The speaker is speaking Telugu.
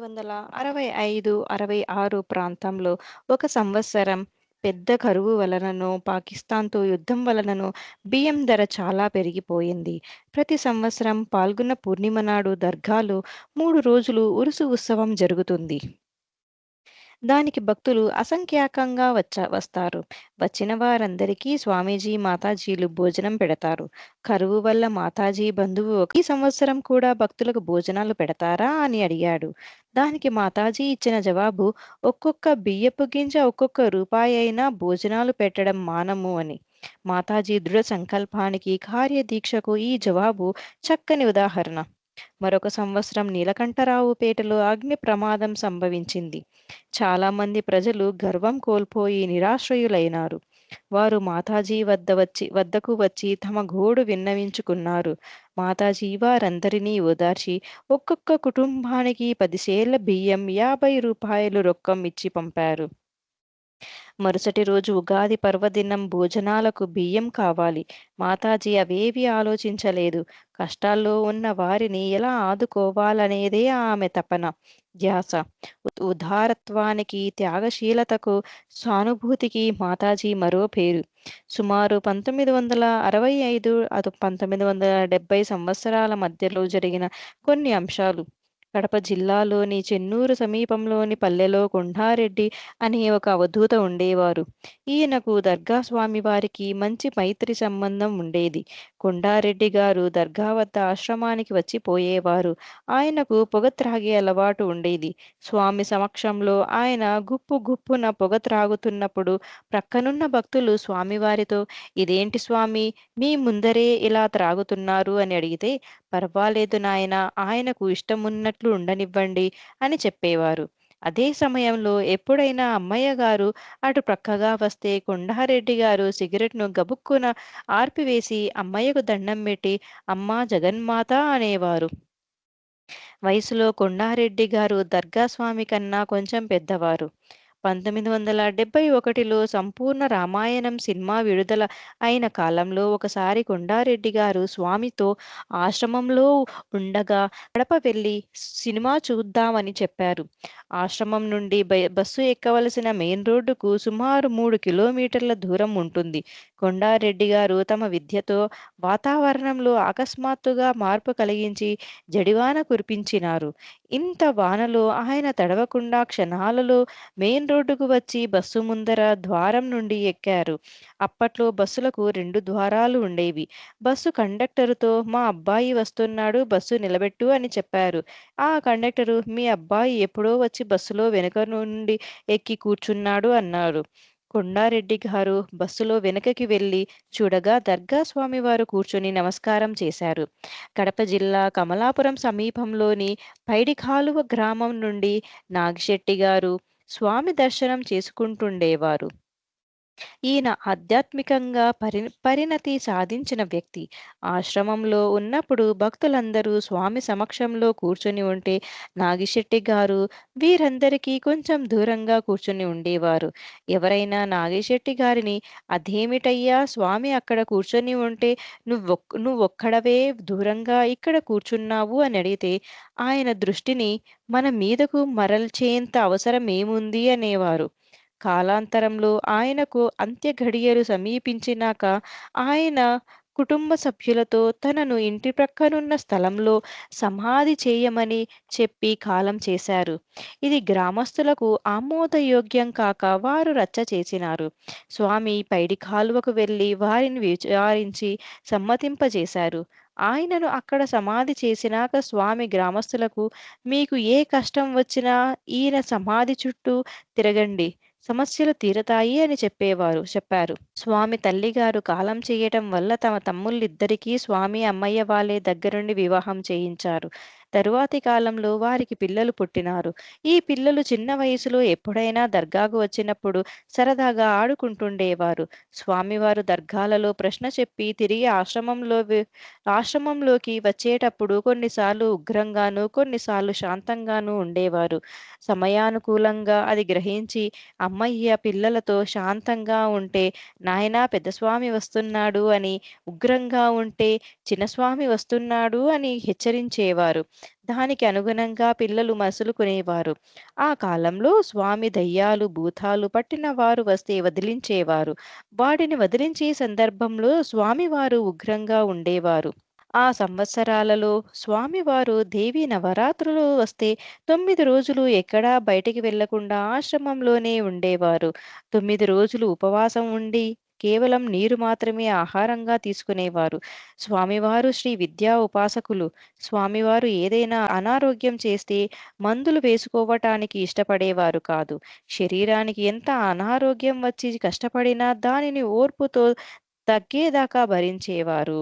వందల అరవై ఐదు అరవై ఆరు ప్రాంతంలో ఒక సంవత్సరం పెద్ద కరువు వలననో పాకిస్తాన్తో యుద్ధం వలననో బియ్యం ధర చాలా పెరిగిపోయింది. ప్రతి సంవత్సరం పాల్గొన్న పూర్ణిమ నాడు దర్గాలో మూడు రోజులు ఉరుసు ఉత్సవం జరుగుతుంది. దానికి భక్తులు అసంఖ్యాకంగా వచ్చ వస్తారు. వచ్చిన వారందరికీ స్వామీజీ మాతాజీలు భోజనం పెడతారు. కరువు వల్ల మాతాజీ బంధువు ఈ సంవత్సరం కూడా భక్తులకు భోజనాలు పెడతారా అని అడిగాడు. దానికి మాతాజీ ఇచ్చిన జవాబు ఒక్కొక్క బియ్యపు గింజ ఒక్కొక్క రూపాయి అయినా భోజనాలు పెట్టడం మానము అని. మాతాజీ దృఢ సంకల్పానికి కార్యదీక్షకు ఈ జవాబు చక్కని ఉదాహరణ. మరొక సంవత్సరం నీలకంఠరావుపేటలో అగ్ని ప్రమాదం సంభవించింది. చాలా మంది ప్రజలు గర్వం కోల్పోయి నిరాశ్రయులైనారు. వారు మాతాజీ వద్ద వచ్చి వద్దకు వచ్చి తమ గోడు విన్నవించుకున్నారు. మాతాజీ వారందరినీ ఓదార్చి ఒక్కొక్క కుటుంబానికి పదిసేళ్ళ బియ్యం యాభై రూపాయలు రొక్కం ఇచ్చి పంపారు. మరుసటి రోజు ఉగాది పర్వదినం భోజనాలకు బియ్యం కావాలి. మాతాజీ అవేవి ఆలోచించలేదు. కష్టాల్లో ఉన్న వారిని ఎలా ఆదుకోవాలనేదే ఆమె తపన. ధ్యాస. ఉదారత్వానికి త్యాగశీలతకు సానుభూతికి మాతాజీ మరో పేరు. సుమారు పంతొమ్మిది వందల అరవై ఐదు అది పంతొమ్మిది వందల డెబ్బై సంవత్సరాల మధ్యలో జరిగిన కొన్ని అంశాలు. కడప జిల్లాలోని చెన్నూరు సమీపంలోని పల్లెలో కొండారెడ్డి అనే ఒక అవధూత ఉండేవారు. ఈయనకు దర్గా స్వామి వారికి మంచి మైత్రి సంబంధం ఉండేది. కొండారెడ్డి గారు దర్గా వద్ద ఆశ్రమానికి వచ్చి పోయేవారు. ఆయనకు పొగ త్రాగే అలవాటు ఉండేది. స్వామి సమక్షంలో ఆయన గుప్పు గుప్పున పొగ త్రాగుతున్నప్పుడు ప్రక్కనున్న భక్తులు స్వామివారితో ఇదేంటి స్వామి మీ ముందరే ఇలా త్రాగుతున్నారు? అని అడిగితే పర్వాలేదు నాయన ఆయనకు ఇష్టమున్నట్లు ఉండనివ్వండి అని చెప్పేవారు. అదే సమయంలో ఎప్పుడైనా అమ్మయ్య గారు అటు ప్రక్కగా వస్తే కొండారెడ్డి గారు సిగరెట్ను గబుక్కున ఆర్పివేసి అమ్మయ్యకు దండం పెట్టి అమ్మా జగన్మాత అనేవారు. వయసులో కొండారెడ్డి గారు దర్గా స్వామి కన్నా కొంచెం పెద్దవారు. పంతొమ్మిది వందల డెబ్బై ఒకటిలో సంపూర్ణ రామాయణం సినిమా విడుదల అయిన కాలంలో ఒకసారి కొండారెడ్డి గారు స్వామితో ఆశ్రమంలో ఉండగా కడప వెళ్ళి సినిమా చూద్దామని చెప్పారు. ఆశ్రమం నుండి బస్సు ఎక్కవలసిన మెయిన్ రోడ్డుకు సుమారు మూడు కిలోమీటర్ల దూరం ఉంటుంది. కొండారెడ్డి గారు తమ విద్యతో వాతావరణంలో అకస్మాత్తుగా మార్పు కలిగించి జడివాన కురిపించినారు. ఇంత వానలో ఆయన తడవకుండా క్షణాలలో మెయిన్ రోడ్డుకు వచ్చి బస్సు ముందర ద్వారం నుండి ఎక్కారు. అప్పట్లో బస్సులకు రెండు ద్వారాలు ఉండేవి. బస్సు కండక్టరుతో మా అబ్బాయి వస్తున్నాడు బస్సు నిలబెట్టు అని చెప్పారు. ఆ కండక్టరు మీ అబ్బాయి ఎప్పుడో వచ్చి బస్సులో వెనుక నుండి ఎక్కి కూర్చున్నాడు అన్నారు. కొండారెడ్డి గారు బస్సులో వెనుకకి వెళ్ళి చూడగా దర్గా స్వామివారు కూర్చొని నమస్కారం చేశారు. కడప జిల్లా కమలాపురం సమీపంలోని పైడికాలువ గ్రామం నుండి నాగిశెట్టి గారు స్వామి దర్శనం చేసుకుంటుండేవారు. ఈయన ఆధ్యాత్మికంగా పరి పరిణతి సాధించిన వ్యక్తి. ఆశ్రమంలో ఉన్నప్పుడు భక్తులందరూ స్వామి సమక్షంలో కూర్చొని ఉంటే నాగిశెట్టి గారు వీరందరికీ కొంచెం దూరంగా కూర్చొని ఉండేవారు. ఎవరైనా నాగిశెట్టి గారిని అదేమిటయ్యా స్వామి అక్కడ కూర్చొని ఉంటే నువ్వు నువ్వొక్కడవే దూరంగా ఇక్కడ కూర్చున్నావు అని అడిగితే ఆయన దృష్టిని మన మీదకు మరల్చేంత అవసరం ఏముంది అనేవారు. కాలాంతరంలో ఆయనకు అంత్య ఘడియలు సమీపించినాక ఆయన కుటుంబ సభ్యులతో తనను ఇంటి ప్రక్కనున్న స్థలంలో సమాధి చేయమని చెప్పి కాలం చేశారు. ఇది గ్రామస్తులకు ఆమోదయోగ్యం కాక వారు రచ్చ చేసినారు. స్వామి పైడి కాలువకు వెళ్ళి వారిని విచారించి సమ్మతింపజేశారు. ఆయనను అక్కడ సమాధి చేసినాక స్వామి గ్రామస్తులకు మీకు ఏ కష్టం వచ్చినా ఈయన సమాధి చుట్టూ తిరగండి. సమస్యలు తీరతాయి అని చెప్పేవారు చెప్పారు. స్వామి తల్లిగారు కాలం చేయటం వల్ల తమ తమ్ముళ్ళిద్దరికీ స్వామి అమ్మయ్య వాళ్ళే దగ్గరుండి వివాహం చేయించారు. తరువాతి కాలంలో వారికి పిల్లలు పుట్టినారు. ఈ పిల్లలు చిన్న వయసులో ఎప్పుడైనా దర్గాకు వచ్చినప్పుడు సరదాగా ఆడుకుంటుండేవారు. స్వామివారు దర్గాలలో ప్రశ్న చెప్పి తిరిగి ఆశ్రమంలో ఆశ్రమంలోకి వచ్చేటప్పుడు కొన్నిసార్లు ఉగ్రంగాను కొన్నిసార్లు శాంతంగాను ఉండేవారు. సమయానుకూలంగా అది గ్రహించి అమ్మయ్య పిల్లలతో శాంతంగా ఉంటే నాయనా పెద్ద స్వామి వస్తున్నాడు అని ఉగ్రంగా ఉంటే చిన్నస్వామి వస్తున్నాడు అని హెచ్చరించేవారు. దానికి అనుగుణంగా పిల్లలు మసులుకునేవారు. ఆ కాలంలో స్వామి దయ్యాలు, భూతాలు పట్టిన వారు వస్తే వదిలించేవారు. వాటిని వదిలించే సందర్భంలో స్వామివారు ఉగ్రంగా ఉండేవారు. ఆ సంవత్సరాలలో స్వామివారు దేవి నవరాత్రులు వస్తే తొమ్మిది రోజులు ఎక్కడా బయటికి వెళ్ళకుండా ఆశ్రమంలోనే ఉండేవారు. తొమ్మిది రోజులు ఉపవాసం ఉండి కేవలం నీరు మాత్రమే ఆహారంగా తీసుకునేవారు. స్వామివారు శ్రీ విద్యా ఉపాసకులు. స్వామివారు ఏదైనా అనారోగ్యం చేస్తే మందులు వేసుకోవటానికి ఇష్టపడేవారు కాదు. శరీరానికి ఎంత అనారోగ్యం వచ్చి కష్టపడినా దానిని ఓర్పుతో తగ్గేదాకా భరించేవారు.